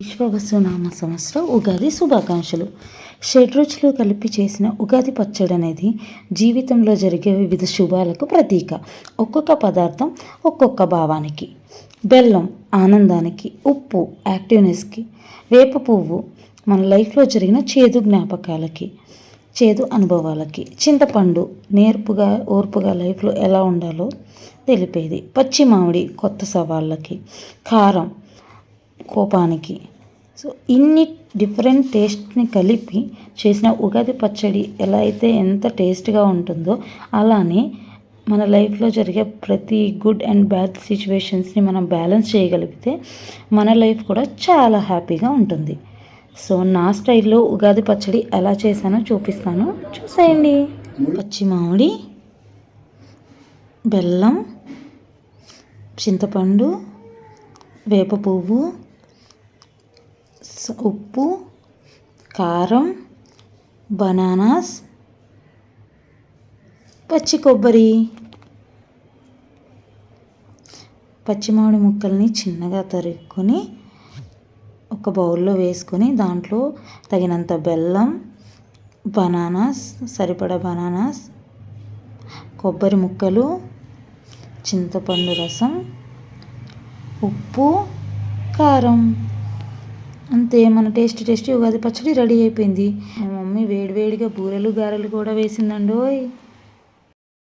విశ్వవసునామ సంవత్సరం ఉగాది శుభాకాంక్షలు. షడ్రుచులు కలిపి చేసిన ఉగాది పచ్చడి అనేది జీవితంలో జరిగే వివిధ శుభాలకు ప్రతీక. ఒక్కొక్క పదార్థం ఒక్కొక్క భావానికి. బెల్లం ఆనందానికి ఉప్పు యాక్టివ్నెస్కి. వేప పువ్వు మన లైఫ్లో జరిగిన చేదు జ్ఞాపకాలకి చేదు అనుభవాలకి. చింతపండు నేర్పుగా ఓర్పుగా లైఫ్లో ఎలా ఉండాలో తెలిపేది. పచ్చి మామిడి కొత్త సవాళ్ళకి. కారం కోపానికి. సో ఇన్ని డిఫరెంట్ టేస్ట్ని కలిపి చేసిన ఉగాది పచ్చడి ఎలా అయితే ఎంత టేస్ట్గా ఉంటుందో అలానే మన లైఫ్లో జరిగే ప్రతి గుడ్ అండ్ బ్యాడ్ సిచ్యువేషన్స్ని మనం బ్యాలెన్స్ చేయగలిగితే మన లైఫ్ కూడా చాలా హ్యాపీగా ఉంటుంది. సో నా స్టైల్లో ఉగాది పచ్చడి ఎలా చేశానో చూపిస్తాను. చూసేయండి. పచ్చి మామిడి బెల్లం చింతపండు వేప పువ్వు ఉప్పు కారం బనానాస్ పచ్చి కొబ్బరి. పచ్చి మామిడి ముక్కల్ని చిన్నగా తరుక్కొని ఒక బౌల్లో వేసుకొని దాంట్లో తగినంత బెల్లం బనానాస్ సరిపడా బనానాస్ కొబ్బరి ముక్కలు చింతపండు రసం ఉప్పు కారం. అంతే మన టేస్టీ టేస్టీ ఉగాది పచ్చడి రెడీ అయిపోయింది. మా మమ్మీ వేడివేడిగా బూరెలు గారెలు కూడా వేసిందండోయ్.